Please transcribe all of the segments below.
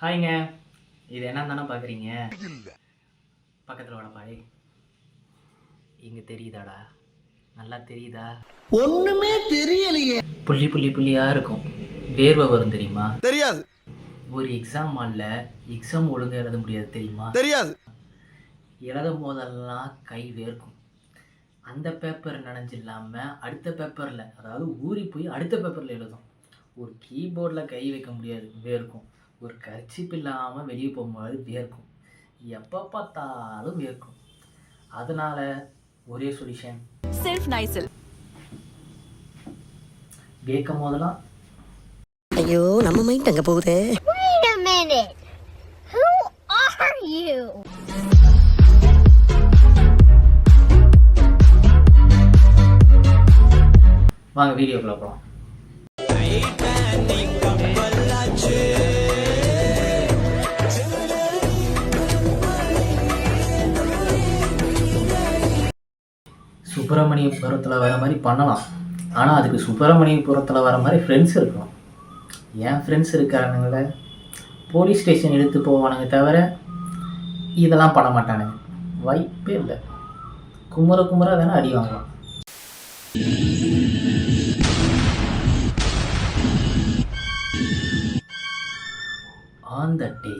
ஹாய்ங்க. இது என்ன தானே பார்க்குறீங்க பக்கத்தில் வாடா பாய். இங்கே தெரியுதாடா? நல்லா தெரியுதா? ஒண்ணுமே தெரியலையே. புள்ளி புள்ளி புள்ளியாக இருக்கும். வேர்வை வரும் தெரியுமா? தெரியாது. ஒரு எக்ஸாம் ஹாலில் எக்ஸாம் ஒழுங்காக எழுத முடியாது தெரியுமா? தெரியாது. எழுதும் போதெல்லாம் கை வேர்க்கும். அந்த பேப்பர் நனைஞ்சில்லாமல் அடுத்த பேப்பரில் அதாவது ஊறி போய் அடுத்த பேப்பரில் எழுதும். ஒரு கீபோர்டில் கை வைக்க முடியாது வேர்க்கும். ஒரு கர்ச்சிப் இல்லாமல் வெளியே போகும்போது வேர்க்கும் எப்போ பார்த்தாலும் வேர்க்கும் அதனால் ஒரே சொல்யூஷன் செல்ஃப் நைசல் வேர்க்கும் போதெல்லாம் ஐயோ நம்ம மைண்ட் அங்க போகுதே. Wait a minute. Who are you? வாங்க வீடியோக்குள்ளே போகலாம் சுப்பிரமணியபுரத்தில் வர மாதிரி பண்ணலாம். ஆனால் அதுக்கு சுப்பிரமணியபுரத்தில் வர மாதிரி ஃப்ரெண்ட்ஸ் இருக்கணும். என் ஃப்ரெண்ட்ஸ் இருக்கானுங்கள? போலீஸ் ஸ்டேஷன் எடுத்து போவானுங்க தவிர இதெல்லாம் பண்ண மாட்டானுங்க. வாய்ப்பே இல்லை. குமுற குமுற தானே அடி வாங்கலாம். On the day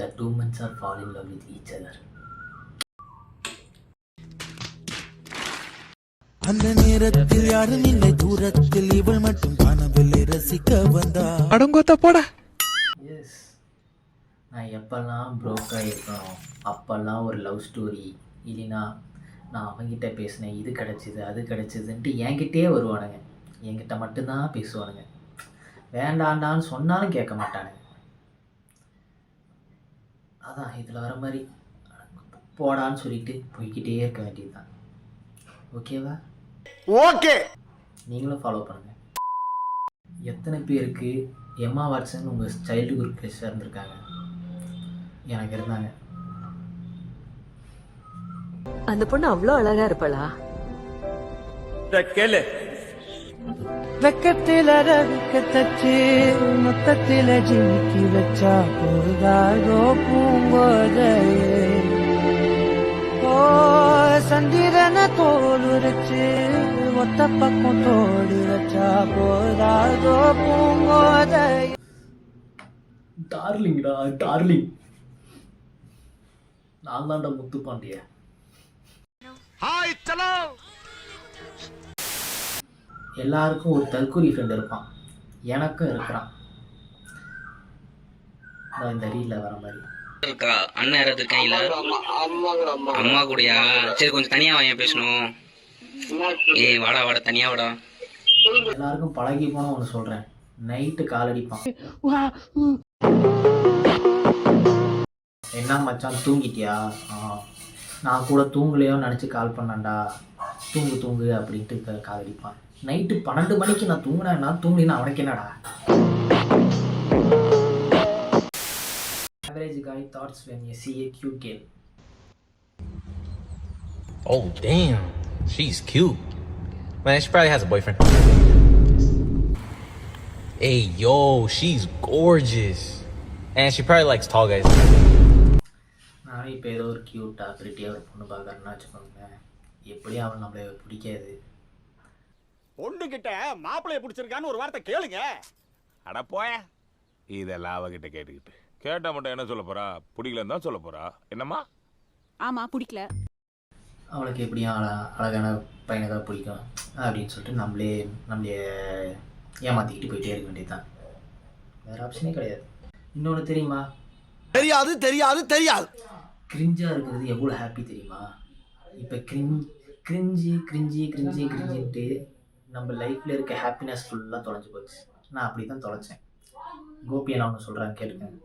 the two mens are fall in love with each other அந்த நேரத்தில் யாரும் இல்லை. தூரத்தில் இவள் மட்டும் காணவில்லை. ரசிக்க வந்தா. அடங்கோத்த போடா. எஸ் நான் எப்பெல்லாம் ப்ரோக் ஆகிருக்கணும் அப்போல்லாம் ஒரு லவ் ஸ்டோரி இல்லைனா நான் அவங்கிட்ட பேசினேன். இது கிடச்சிது அது கிடச்சிதுன்ட்டு என்கிட்டயே வருவானுங்க. என்கிட்ட மட்டும்தான் பேசுவானுங்க. வேண்டாண்டான்னு சொன்னாலும் கேட்க மாட்டானுங்க. அதான் இதில் வர மாதிரி. போடான்னு சொல்லிட்டு போய்க்கிட்டே இருக்க வேண்டியதுதான். ஓகேவா ஓகே. நீங்களும் ஃபாலோ பண்ணுங்கள் எத்தனை பேருக்கு எம்மா வாட்சன் உங்கள் சைல்டு குரூப் க்ரெஷ்ஷாக இருந்திருக்காங்க எனக்கு இருந்தாங்க. அந்த பொண்ணு அவ்வளோ அழகா இருப்பாளா? வெக்கத்தில ரவிக்க தச்சு மொத்தத்தில ஜிமிக்கி வச்சா போதாதோ பூங்கோதையே. ஓ சந்திரன தோல் உரைச்சு ஒத்த பக்கம் தோடு வச்சா போதாதோ பூங்கோதையே டார்லிங்டா டார்லிங். நான் தான்டா முத்து பாண்டிய ஹாய் சலோ. எல்லாருக்கும் ஒரு தற்கூரி ஃப்ரெண்ட் இருப்பான். எனக்கும் இருக்கிறான். இந்த ரீலில் வர மாதிரி. இருக்கா? அண்ணன் யாராவது இருக்காங்களா அம்மா கூடயா? சரி கொஞ்சம் தனியா வாங்க பேசணும். ஏய் வாடா வாடா தனியா வாடா. எல்லாருக்கும் பழகி போன ஒன்று சொல்கிறேன் நைட்டு காலடிப்பான். என்ன மச்சான் தூங்கிட்டியா? நான் கூட தூங்கலையோன்னு நினச்சி கால் பண்ணேன்டா. தூங்கு தூங்கு அப்படின்ட்டு க- காலடிப்பான். நைட்டு பன்னெண்டு மணிக்கு நான் தூங்கினேன் நான் தூங்கினா அவனுக்கு என்னடா? Average guy thoughts when you see a cute girl Oh, damn. She's cute. Man, she probably has a boyfriend. Hey, yo, she's gorgeous. And she probably likes tall guys. நானும் இப்போ ஏதோ ஒரு க்யூட்டாக ப்ரிட்டியாக ஒரு பொண்ணு பார்க்குறேன்னா வச்சுக்கோங்க எப்படியும் அவன் நம்மளை பிடிக்காது பொண்ணுகிட்ட மாப்பிளைய பிடிச்சிருக்கான்னு ஒரு வார்த்தை கேளுங்க அட போய இதெல்லாம் அவகிட்ட கேட்டுக்கிட்டு கேட்டா மட்டும் என்ன சொல்ல போறா? பிடிக்கலன்னு தான் சொல்ல போறா. என்னம்மா? ஆமா பிடிக்கல. அவளுக்கு எப்படியும் அழ அழகான பையனை தான் பிடிக்கும் அப்படின்னு சொல்லிட்டு நம்மளே நம்மளே ஏமாற்றிக்கிட்டு போயிட்டே இருக்க வேண்டியதுதான். வேறு ஆப்ஷனே கிடையாது. இன்னொன்று தெரியுமா? தெரியாது தெரியாது தெரியாது. கிரிஞ்சாக இருக்கிறது எவ்வளோ ஹாப்பி தெரியுமா? இப்போ கிரிஞ் கிரிஞ்சி கிரிஞ்சி கிரிஞ்சி கிரிஞ்சின்ட்டு நம்ம லைஃப்பில் இருக்க ஹாப்பினஸ் ஃபுல்லாக தொலைஞ்சு போச்சு. நான் அப்படி தான் தொலைச்சேன். கோபியை நான் ஒன்று சொல்கிறேன் கேட்டுக்கேன்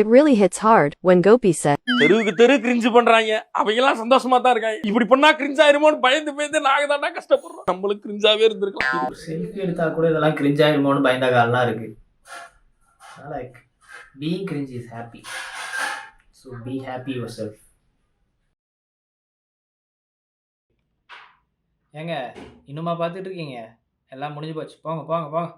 It really hits hard when Gopi said, தெருவுக்கு தெரு கிரிஞ்சு பண்றாங்க. அவங்க எல்லாம் சந்தோஷமா தான் இருக்காங்க. இப்படி பண்ணா கிரிஞ்ச் ஆயிருமோன்னு பயந்து பயந்து நாங்க தாண்டா கஷ்டப்படுறோம். நம்மளும் கிரிஞ்சாவே இருந்திருக்கலாம். செல்ஃபி எடுத்தால் கூட இதெல்லாம் கிரிஞ்ச் ஆகிடுமோன்னு பயந்த காலம்லாம் இருக்குது like being cringe is happy so be happy yourself ஏங்க இன்னுமா பார்த்துட்டு இருக்கீங்க? எல்லாம் முடிஞ்சு போச்சு. போங்க போங்க போங்க.